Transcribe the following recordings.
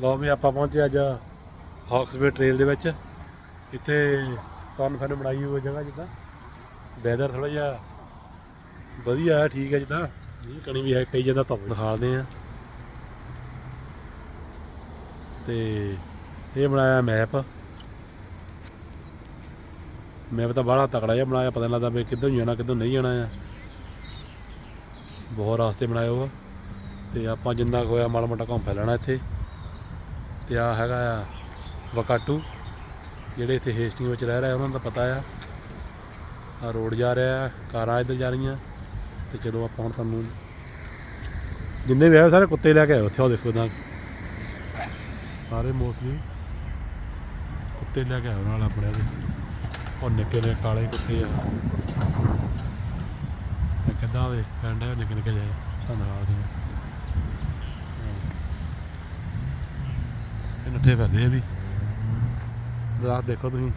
ਲਓ ਵੀ ਆਪਾਂ ਪਹੁੰਚੇ ਅੱਜ ਹੌਕਸਵੇ ਟ੍ਰੇਲ ਦੇ ਵਿੱਚ। ਇੱਥੇ ਤੁਹਾਨੂੰ ਸਾਨੂੰ ਬਣਾਈ ਹੋਈ ਜਗ੍ਹਾ ਜਿੱਦਾਂ। ਵੈਦਰ ਥੋੜਾ ਜਿਹਾ ਵਧੀਆ ਹੈ ਠੀਕ ਹੈ ਜਿੱਦਾਂ। ਇਹ ਕਣੀ ਵੀ ਹੈ ਕਈ ਜਾਂਦਾ ਤੁਹਾਨੂੰ ਦਿਖਾਉਂਦੇ ਆ ਤੇ ਇਹ ਬਣਾਇਆ ਮੈਪ ਮੈਪ ਤਾਂ ਬੜਾ ਤਕੜਾ ਜਿਹਾ ਬਣਾਇਆ ਪਤਾ ਨਹੀਂ ਲੱਗਦਾ ਵੀ ਕਿੱਧਰ ਜਾਣਾ ਕਿੱਧਰ ਨਹੀਂ ਜਾਣਾ ਆ। ਬਹੁਤ ਰਾਸਤੇ ਬਣਾਏ ਹੋਆ ਤੇ ਆਪਾਂ ਜਿੰਨਾ ਹੋਇਆ ਮਾੜਾ ਮੋਟਾ ਘੁੰਮ ਫਿਰ ਲੈਣਾ ਇੱਥੇ। ਤੇ ਆ ਹੈਗਾ ਆ ਵਕਾਟੂ ਜਿਹੜੇ ਇੱਥੇ ਹੇਸਟਿੰਗ ਵਿੱਚ ਰਹਿ ਰਹੇ ਆ, ਉਹਨਾਂ ਦਾ ਪਤਾ ਆ। ਆ ਰੋਡ ਜਾ ਰਿਹਾ ਆ ਕਾਰਾਂ ਇੱਧਰ ਜਾ ਰਹੀਆਂ ਤੇ ਚਲੋ ਆਪਾਂ ਹੁਣ ਤੁਹਾਨੂੰ ਜਿੰਨੇ ਵੀ ਆਏ ਸਾਰੇ ਕੁੱਤੇ ਲੈ ਕੇ ਆਏ ਉੱਥੇ ਉਹ ਦੇਖੋ ਤਾਂ ਸਾਰੇ ਮੋਸਟਲੀ ਕੁੱਤੇ ਲੈ ਕੇ ਆਏ ਨਾਲ ਆਪਣੇ ਦੇ ਉਹ ਨਿੱਕੇ ਨੇ ਕਾਲੇ ਕੁੱਤੇ ਆ। ਇਹ ਕਿੱਦਾਂ ਪਿੰਡ ਹੈ ਨਿੱਕੇ ਨਿੱਕੇ ਜਿਹੇ। ਧੰਨਵਾਦ ਜੀ। ਇਕੱਠੇ ਨੱਠੇ ਫਿਰਦੇ ਆ ਵੀ। ਰਾਤ ਦੇਖੋ ਤੁਸੀਂ।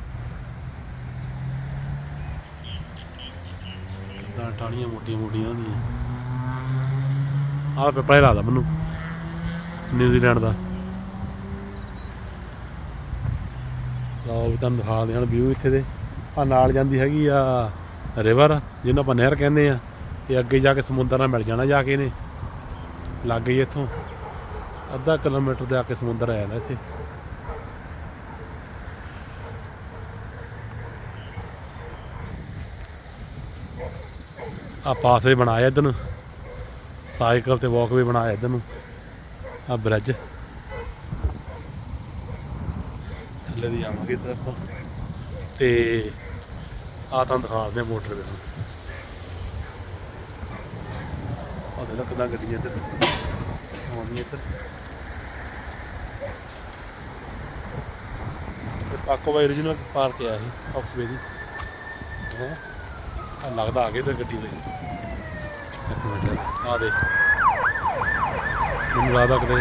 ਤਾਂ ਟਾਣੀਆਂ ਮੋਟੀਆਂ ਮੋਟੀਆਂ ਹੁੰਦੀਆਂ। ਆਹ ਪੇਪਰ ਹੀ ਲੱਗਦਾ ਮੈਨੂੰ। ਨਿਊਜ਼ੀਲੈਂਡ ਦਾ। ਲਓ ਵੀ ਤੁਹਾਨੂੰ ਦਿਖਾ ਦੇਣ ਵਿਊ ਇੱਥੇ ਦੇ। ਆ ਨਾਲ ਜਾਂਦੀ ਹੈਗੀ ਆ ਰਿਵਰ ਜਿਹਨੂੰ ਆਪਾਂ ਨਹਿਰ ਕਹਿੰਦੇ ਆ। ਇਹ ਅੱਗੇ ਜਾ ਕੇ ਸਮੁੰਦਰ ਨਾਲ ਮਿਲ ਜਾਣਾ ਜਾ ਕੇ ਨੇ ਲੱਗ ਗਈ ਇੱਥੋਂ। ਅੱਧਾ ਕਿਲੋਮੀਟਰ ਦੇ ਆ ਕੇ ਸਮੁੰਦਰ ਆ ਜਾਂਦਾ ਇੱਥੇ। ਆ ਪਾਸੇ ਬਣਾਇਆ ਇੱਧਰ ਨੂੰ। ਸਾਈਕਲ ਤੇ ਵਾਕ ਬਣਾਇਆ ਇੱਧਰ ਨੂੰ। ਆ ਬ੍ਰਿਜ ਥੱਲੇ ਦੀ ਆਵਾਂਗੇ ਇੱਧਰ ਆਪਾਂ। ਤੇ ਆ ਤਾਂ ਦਿਖਾਉਂਦੇ ਆ ਮੋਟਰ ਦੇ ਆ ਦੇ ਕਿਦਾਂ ਗੱਡੀਆਂ ਇੱਧਰ ਆਉਂਦੀਆਂ ਇੱਧਰ। ਇਹ ਪਾਕੋ ਬਾਈ origignal ਪਾਰਕ ਆ ਇਹ ਆਕਸਵੇ ਦੀ। ਹੈ? ਲੱਗਦਾ ਆ ਗਏ ਤੇ ਗੱਡੀ ਦੇ ਇੱਕ ਮਿੰਟ ਆ ਦੇ ਮੈਨੂੰ ਲੱਗਦਾ ਕਿਤੇ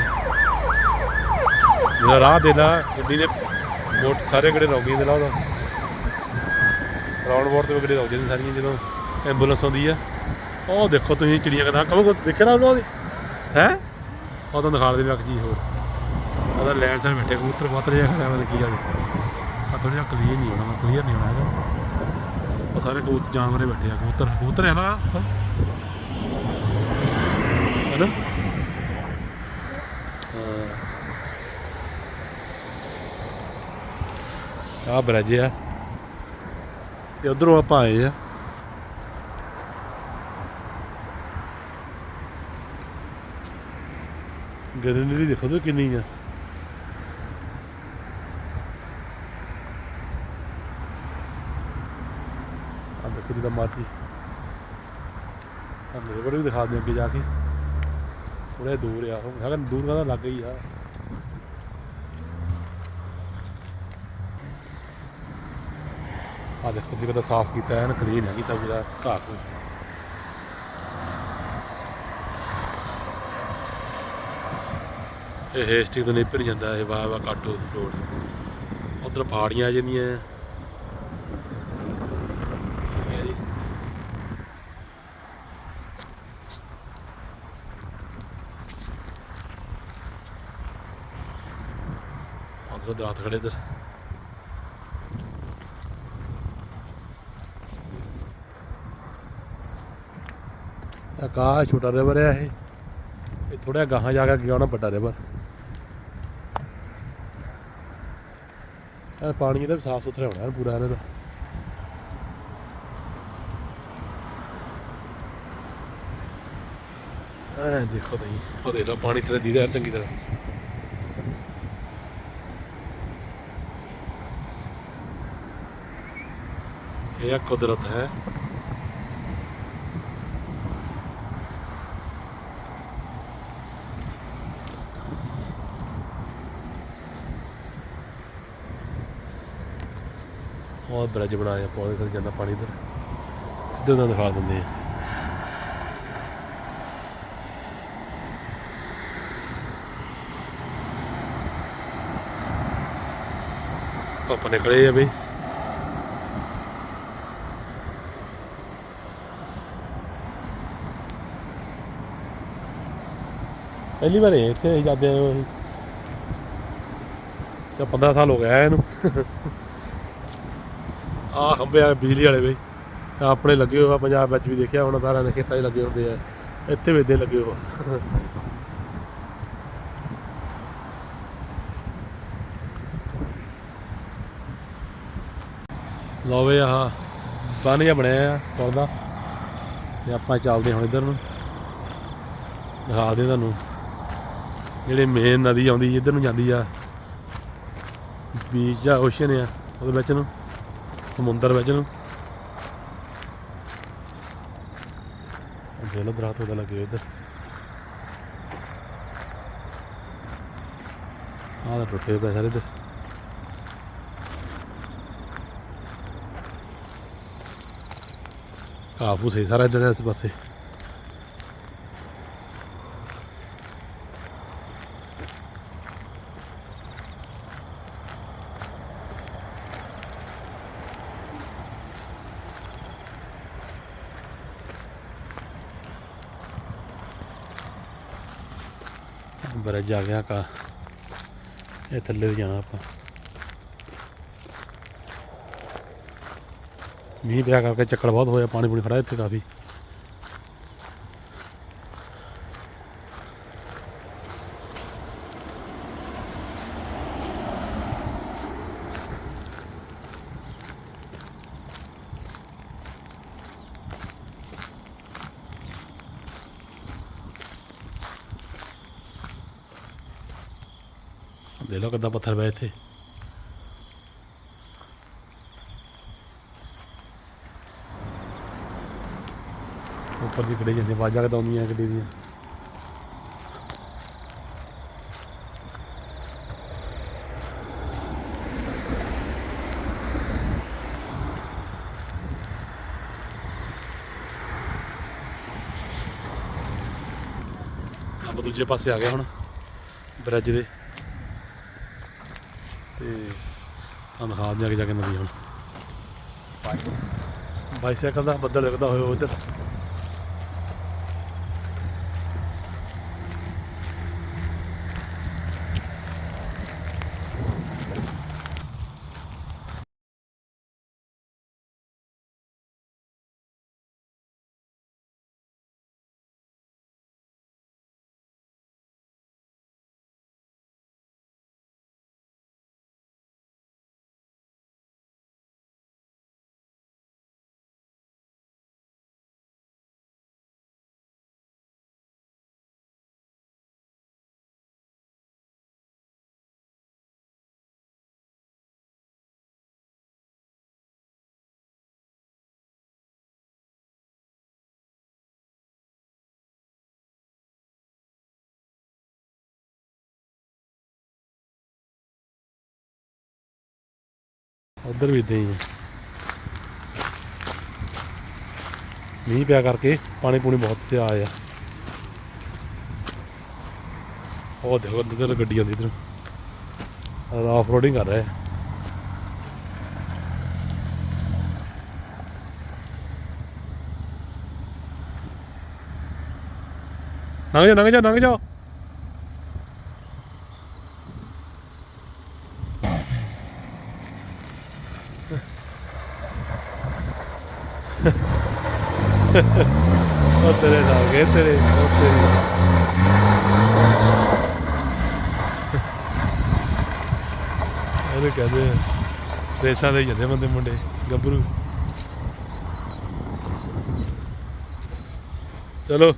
ਜਿਹੜਾ ਰਾਹ ਦੇ ਗੱਡੀ ਨੇ ਮੋਟ ਸਾਰੇ ਗੜੇ ਰੋਕੀ ਦੇ ਲਾ ਰਾਉਂਡ ਬੋਰਡ ਤੇ ਵੀ ਗੱਡੀ ਰੁਕ ਸਾਰੀਆਂ ਜਦੋਂ ਐਂਬੂਲੈਂਸ ਆਉਂਦੀ ਆ। ਉਹ ਦੇਖੋ ਤੁਸੀਂ ਚਿੜੀਆਂ ਕਦਾਂ ਕਹੋ ਦੇਖਿਆ ਨਾ ਉਹਦੀ ਹੈ? ਉਹ ਤਾਂ ਦਿਖਾ ਦੇ ਲੱਗ ਜੀ ਹੋਰ। ਉਹਦਾ ਲੈਣ ਸਾਰ ਬੈਠੇ ਕਬੂਤਰ ਬਾਤਰ ਜਿਹਾ ਖੜਾ ਮੈਂ ਕੀ ਜਾਵੇ ਆ ਥੋੜਾ ਜਿਹਾ ਕਲੀਅਰ ਨਹੀਂ ਹੋਣਾ ਕਲੀਅਰ ਨਹੀਂ ਹੋਣਾ ਹੈਗਾ। ਉਹ ਸਾਰੇ ਕਬੂਤਰ ਜਾਨਵਰੇ ਬੈਠੇ ਆ ਕਬੂਤਰ ਕਬੂਤਰ ਹੈ ਨਾ? ਹੈਨਾ? ਆ ਬ੍ਰਿਜ ਆ। ਤੇ ਉਧਰੋਂ ਆਪਾਂ ਆਏ ਆ। ਗ੍ਰੀਨਰੀ ਦੇਖੋ ਤੇ ਕਿੰਨੀ ਆ। ਦੇਖੋ ਜਿੱਦਾਂ ਮਰਜ਼ੀ ਵੀ ਦਿਖਾ ਦਿਆਂ ਅੱਗੇ ਜਾ ਕੇ। ਥੋੜਾ ਦੂਰ ਆ ਉਹ। ਹੈਗਾ ਦੂਰ ਦਾ ਲੱਗ ਗਈ ਆ। ਆ ਦੇਖੋ ਜਿਹੜਾ ਸਾਫ਼ ਕੀਤਾ ਹੈ ਨਾ ਕਲੀਨ ਹੈ ਕੀਤਾ ਪੂਰਾ ਘਾਹ ਘੂਹ ਇਹ ਹੇਸਟਿੰਗ ਤੋਂ ਨੇਪਰ ਜਾਂਦਾ, ਇਹ ਵਾਹ ਵਾਹ ਕਾਟੋ ਰੋਡ। ਉਧਰ ਪਹਾੜੀਆਂ ਆ ਜਾਂਦੀਆਂ ਆ। ਠੀਕ ਹੈ ਜੀ ਉਧਰ ਦਰਖਤ ਖੜੇ ਇੱਧਰ। ਆਕਾ ਛੋਟਾ ਰਿਵਰ ਹੈ ਇਹ। ਇਹ ਥੋੜਾ ਗਾਹਾਂ ਜਾ ਕੇ ਗਿਆ ਨਾ ਵੱਡਾ ਰਿਵਰ ਇਹ ਪਾਣੀ ਇਹਦਾ ਸਾਫ਼ ਸੁਥਰਾ ਹੋਣਾ ਹੈ ਪੂਰਾ ਇਹਨਾਂ ਦਾ ਐ ਦੇਖੋ ਤੁਸੀਂ, ਉਹ ਦੇਖ ਲਓ, ਪਾਣੀ ਥੱਲੇ ਦੀਦਾ ਚੰਗੀ ਤਰ੍ਹਾਂ। ਇਹ ਕੁਦਰਤ ਹੈ। ਉਹ ਬ੍ਰਿਜ ਬਣਾਇਆ, ਪੌਦੇ ਥੱਲੇ ਜਾਂਦਾ ਪਾਣੀ ਇਧਰ। ਇੱਧਰ ਦਾ ਦਿਖਾ ਦਿੰਦੇ ਆ। ਧੁੱਪ ਨਿਕਲੇ ਆ ਬਈ। ਪਹਿਲੀ ਵਾਰ ਆਏ ਇੱਥੇ ਅਸੀਂ ਜਾਂਦੇ ਆ ਅਸੀਂ ਤੇ 15 ਸਾਲ ਹੋ ਗਿਆ ਇਹਨੂੰ ਆ ਖੰਭੇ ਆ ਬਿਜਲੀ ਵਾਲੇ ਬਈ। ਆਪਣੇ ਲੱਗੇ ਹੋਏ ਆ, ਪੰਜਾਬ ਵਿੱਚ ਵੀ ਦੇਖਿਆ ਹੁਣ, ਸਾਰਿਆਂ ਨੇ ਖੇਤਾਂ 'ਚ ਲੱਗੇ ਹੁੰਦੇ ਆ। ਇੱਥੇ ਵੀ ਏਦਾਂ ਲੱਗੇ ਹੋਏ ਆ। ਵੇ ਆਹ ਬੰਨ ਜਿਹਾ ਬਣਿਆ ਆ ਪੁਲ ਦਾ। ਤੇ ਆਪਾਂ ਚੱਲਦੇ ਹਾਂ ਇੱਧਰ ਨੂੰ। ਦਿਖਾ ਦੇ ਤੁਹਾਨੂੰ। ਜਿਹੜੇ ਮੇਨ ਨਦੀ ਆਉਂਦੀ ਇੱਧਰ ਨੂੰ ਜਾਂਦੀ ਆ। ਬੀਚ ਆ ਓਸ਼ਨ ਆ, ਉਹਦੇ ਵਿੱਚ ਨੂੰ, ਸਮੁੰਦਰ ਵਿੱਚ ਨੂੰ। ਦੇ ਲੋ ਦਰਖਤ ਉਹਦਾ ਲੱਗੇ ਇੱਧਰ। ਆਹ ਤਾਂ ਟੁੱਟੇ ਪਏ ਸਾਰੇ ਇੱਧਰ। ਘਾਹ ਫੂਸ ਸਾਰਾ ਇੱਧਰ ਇਸ ਪਾਸੇ। ਜਾ ਗਿਆ ਕਾ ਇਹ ਥੱਲੇ ਨੂੰ ਜਾਣਾ ਆਪਾਂ। ਮੀਂਹ ਪਿਆ ਕਰਕੇ ਚੱਕੜ ਬਹੁਤ ਹੋਇਆ, ਪਾਣੀ ਪੂਣੀ ਖੜਾ ਇੱਥੇ ਕਾਫੀ ਦੇ ਲੋ ਕਿੱਦਾਂ ਪੱਥਰ ਪਏ ਇੱਥੇ ਖੜੇ ਜਾਂਦੇ ਆਵਾਜ਼ਾਂ ਕਿੱਦਾਂ ਆਉਂਦੀਆਂ ਗੱਡੀ ਦੀਆਂ। ਆਪਾਂ ਦੂਜੇ ਪਾਸੇ ਆ ਗਏ ਹੁਣ ਬ੍ਰਿਜ ਦੇ। ਤੇ ਤੁਹਾਨੂੰ ਦਿਖਾ ਦਿਆਂ ਕਿ ਜਾ ਕੇ ਨਦੀ ਹੁਣ। ਬਾਈਸਾਈਕਲ ਦਾ ਬੱਦਲ ਲੱਗਦਾ ਹੋਇਆ ਉਧਰ। ਉਧਰ ਵੀ ਇਦਾਂ ਹੀ ਹੈ ਮੀਂਹ ਪਿਆ ਕਰਕੇ ਪਾਣੀ ਪੂਣੀ ਬਹੁਤ ਤੇ ਆਇਆ ਉਹ ਦੇਖੋ ਉੱਧਰ ਗੱਡੀ ਆਉਂਦੀ ਇਧਰ। ਆਫ ਰੋਡਿੰਗ ਕਰ ਰਿਹਾ। ਹੈ ਲੰਘ ਜਾ ਲੰਘ ਜਾ ਲੰਘ ਜਾ। ਉਹ ਤੇਰੇ ਨਾਲ ਗਏ ਤੇਰੇ ਉਹ ਤੇਰੇ ਉਹਨੇ ਕਹਿੰਦੇ ਆ, ਰੇਸਾਂ ਦੇ ਜਾਂਦੇ ਬੰਦੇ ਮੁੰਡੇ ਗੱਭਰੂ। ਚਲੋ।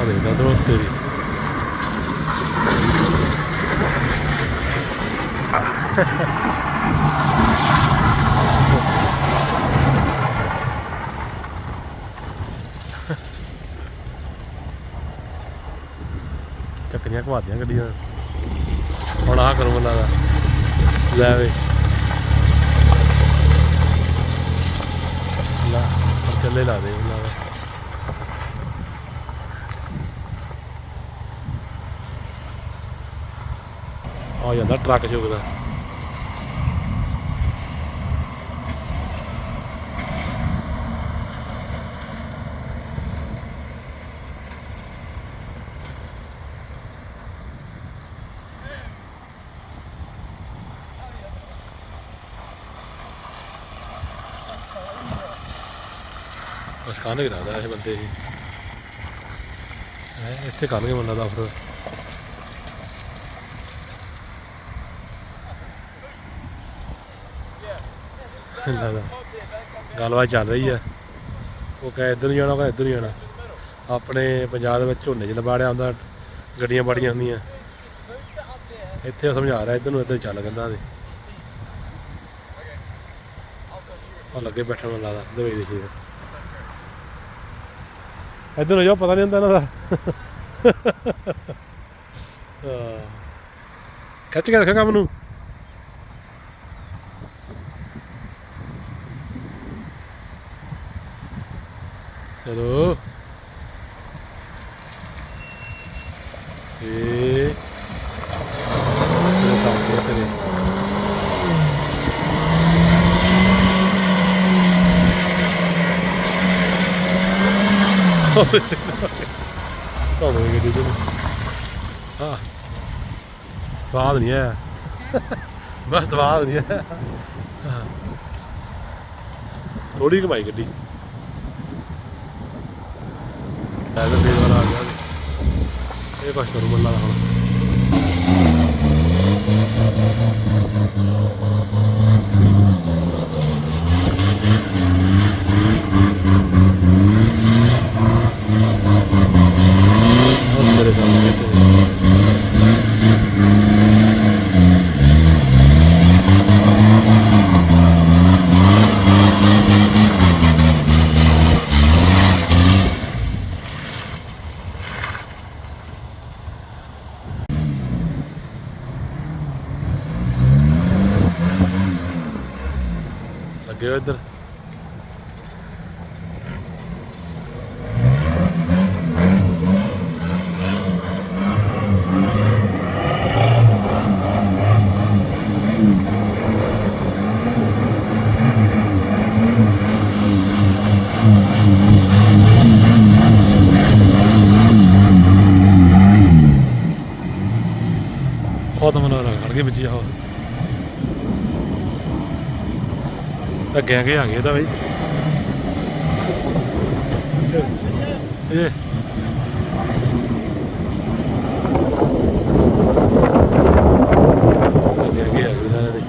ਆ ਦੇਖਦਾ ਦੋਸਤ ਤੇਰੀ। ਚੱਕਰੀਆਂ ਘਵਾਦੀਆਂ ਗੱਡੀਆਂ। ਹੁਣ ਆ ਕਰੂੰ ਮੈਨੂੰ ਲੱਗਦਾ ਲੈ ਵੇ। ਲਾ ਚੱਲੇ ਲਾ ਦੇ ਉਹਨਾਂ ਦਾ। ਆ ਜਾਂਦਾ ਟਰੱਕ ਚੁੱਕਦਾ ਬਸ ਕਾਹਨ ਹੀ ਇਹ ਬੰਦੇ ਹੀ ਹੈ, ਇੱਥੇ ਕਰਨਗੇ ਮੈਨੂੰ ਲੱਗਦਾ ਫਿਰ। ਲੱਗਦਾ ਗੱਲਬਾਤ ਚੱਲ ਰਹੀ ਆ। ਉਹ ਕਹੇ ਇੱਧਰ ਨੂੰ ਜਾਣਾ, ਉਹ ਕਹੇ ਇੱਧਰ ਨੂੰ ਜਾਣਾ। ਆਪਣੇ ਪੰਜਾਬ ਦੇ ਵਿੱਚ ਝੋਨੇ 'ਚ ਲਬਾੜਿਆ ਹੁੰਦਾ, ਗੱਡੀਆਂ ਬਾੜੀਆਂ ਹੁੰਦੀਆਂ। ਇੱਥੇ ਉਹ ਸਮਝਾ ਰਿਹਾ, ਇੱਧਰ ਨੂੰ ਇੱਧਰ ਚੱਲ ਕਹਿੰਦਾ ਦੇ ਉਹ ਲੱਗੇ ਬੈਠਣ ਨੂੰ ਲੱਗਦਾ ਦਵਾਈ ਦੇ ਸ਼ੇਰ ਇੱਧਰ ਨੂੰ ਪਤਾ ਨਹੀਂ ਹੁੰਦਾ ਇਹਨਾਂ ਦਾ। ਹਾਂ। ਕੇ ਰੱਖਿਆ ਕੰਮ ਨੂੰ। ਚਲੋ ਇਹ ਇਹ ਕੰਮ ਕਿਆ ਕਰੇ ਕੰਮ ਹੋ ਗਿਆ ਹਾਂ ਸਵਾਦ ਨਹੀਂ ਹੈ ਬਸ ਸਵਾਦ ਨਹੀਂ ਆਇਆ ਥੋੜੀ ਕਮਾਈ ਗੱਡੀ ਐਦਾ ਫੇਰ ਵਾਲਾ ਆ ਗਿਆ ਇਹ ਕੁਛ ਕਰੂ ਮੱਲਾ ਹੁਣ ਉਹ ਮੇਰੇ ਸਾਹਮਣੇ ਤੇ ਲੱਗੇ ਹੋਏ ਇੱਧਰ ਬਹੁਤ ਮਨ ਰਹਾ ਖੜ ਕੇ ਵਿੱਚ ਆਹ ਆ ਗਏ ਤਾਂ ਬਈ। ਇਹ ਅੱਗੇ ਅੱਗੇ ਆ ਗਏ ਸਾਰੇ ਦੇ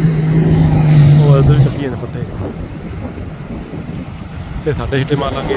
ਉਹ ਉਧਰ ਵੀ ਚੱਕੀ ਜਾਂਦੇ ਫੱਟੇ ਤੇ ਸਾਡੇ ਹਿੱਟੇ ਮਾਰ ਲੱਗੇ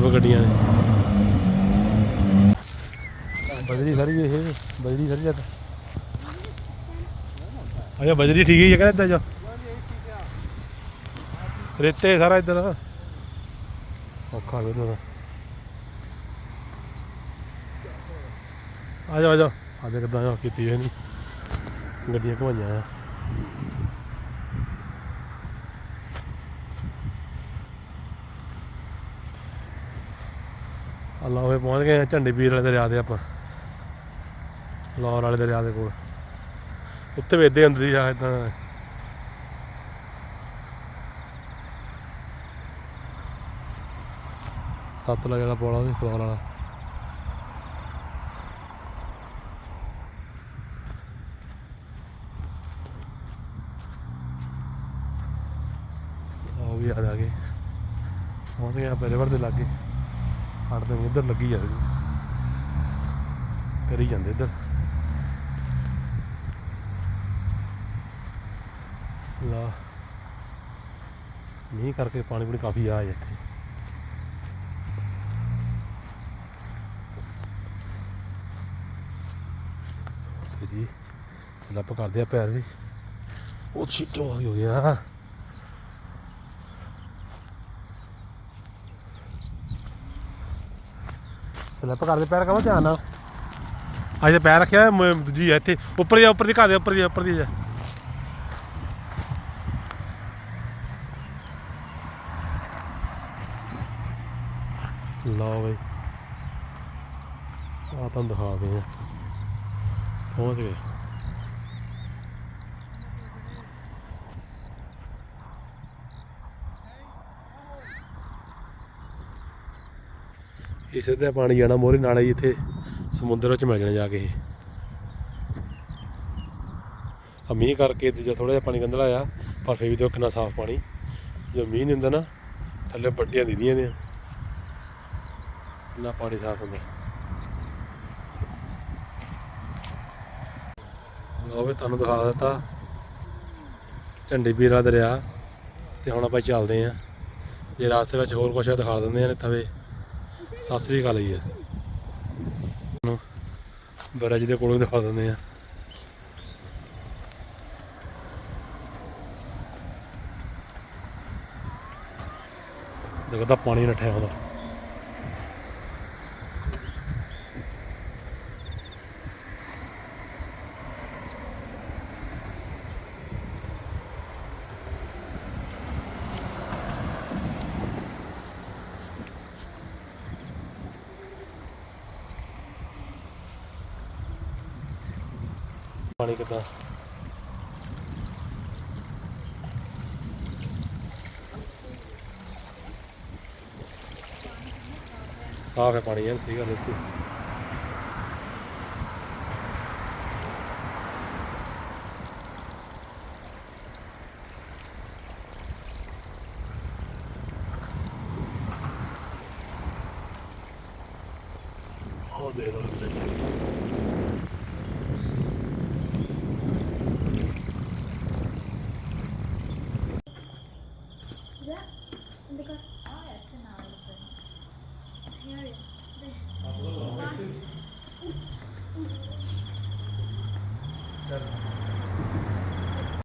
ਚੈਪ ਗੱਡੀਆਂ ਨੇ। ਬਜਰੀ ਸਾਰੀ ਇਹ ਬਜਰੀ ਸਾਰੀ ਜਦ ਅੱਛਾ ਬਜਰੀ ਠੀਕ ਹੀ ਹੈ ਕਹਿੰਦਾ ਜਾ। ਰੇਤੇ ਸਾਰਾ ਇੱਧਰ। ਔਖਾ ਵੇਦਾ ਦਾ। ਆ ਜਾ ਆ ਜਾ ਅੱਜ ਕਿਦਾਂ ਕੀਤੀ ਨਹੀਂ। ਗੱਡੀਆਂ ਘਵਾਈਆਂ ਆ। ਅੱਲਾ ਹੋਏ ਪਹੁੰਚ ਗਏ ਝੰਡੇ ਵੀਰ ਵਾਲੇ ਦਰਿਆ ਦੇ ਆਪਾਂ। ਲਾਹੌਰ ਵਾਲੇ ਦਰਿਆ ਦੇ ਕੋਲ। ਉੱਥੇ ਵੇਦੇ ਅੰਦਰ ਹੀ ਆ ਇਦਾਂ ਸੱਤ ਲਾ ਜਿਹੜਾ ਪੋਲਾ ਉਹਦੀ, ਫਲੋਰ ਵਾਲਾ। ਉਹ ਵੀ ਆ ਜਾ ਗਏ ਪਹੁੰਚ ਗਏ ਆਪਾਂ, ਰਿਵਰ ਦੇ ਲਾਗੇ। ਹਟਦੇ ਨਹੀਂ ਇੱਧਰ ਲੱਗੀ ਜਾਂਦੀ ਕਰੀ ਜਾਂਦੇ ਇੱਧਰ। ਲਾ। ਮੀਂਹ ਕਰਕੇ ਪਾਣੀ ਪੂਣੀ ਕਾਫੀ ਆ ਇੱਥੇ। ਤੇਰੀ ਸਲੱਪ ਕਰਦੇ ਆ ਪੈਰ ਵੀ। ਉਹ ਛਿੱਟੋ ਹੋ ਗਿਆ। ਸਲੱਪ ਕਰਦੇ ਪੈਰ ਕਮਾ ਧਿਆਨ ਨਾਲ? ਅੱਜ ਤੇ ਪੈਰ ਰੱਖਿਆ ਹੋਇਆ, ਮ- ਦੂਜੀ ਹੈ ਇੱਥੇ। ਉੱਪਰ ਜਾ ਉੱਪਰ ਦੀ ਘਰ ਦੇ ਉੱਪਰ ਦੀ ਉੱਪਰ ਦੀ ਜਾ ਲਓ ਬਈ ਆ ਤੁਹਾਨੂੰ ਦਿਖਾਦੇ ਆ ਪਹੁੰਚ ਗਏ ਇਸੇ ਤੇ ਪਾਣੀ ਜਾਣਾ ਮੋਰੇ ਨਾਲੇ ਹੀ ਇੱਥੇ ਸਮੁੰਦਰ ਵਿੱਚ ਮਿਲ ਜਾਣਾ ਜਾ ਕੇ ਆ ਮੀਂਹ ਕਰਕੇ ਦੂਜਾ ਥੋੜਾ ਜਿਹਾ ਪਾਣੀ ਗੰਦਲਾ ਆ ਪਰ ਫੇਰ ਵੀ ਦੇਖੋ ਕਿੰਨਾ ਸਾਫ਼ ਪਾਣੀ। ਜੇ ਮੀਂਹ ਨਹੀਂ ਹੁੰਦਾ ਨਾ, ਥੱਲੇ ਪੱਟੀਆਂ ਦਿੰਦੀਆਂ ਨੇ। ਨਾ ਪਾਣੀ ਸਾਫ਼ ਹੁੰਦਾ। ਲਓ ਵੀ ਤੁਹਾਨੂੰ ਦਿਖਾ ਦਿੱਤਾ, ਝੰਡੀ ਪੀਰਾ ਦਰਿਆ। ਤੇ ਹੁਣ ਆਪਾਂ ਚੱਲਦੇ ਆਂ ਜੇ ਰਾਸਤੇ ਵਿੱਚ ਹੋਰ ਕੁਛ ਦਿਖਾ ਦਿੰਦੇ ਆ ਤਵੇ ਸਤਿ ਸ੍ਰੀ ਅਕਾਲ ਜੀ। ਨੂੰ ਬਰਜ ਦੇ ਕੋਲੋਂ ਦਿਖਾ ਦਿੰਦੇ ਆ। ਦੇਖੋ ਪਾਣੀ ਨੱਠਿਆ ਉਹਦਾ ਪਾਣੀ ਕਿੱਦਾਂ ਸਾਫ਼ ਹੈ ਪਾਣੀ ਯਾਰ ਸਹੀ ਗੱਲ ਇੱਥੇ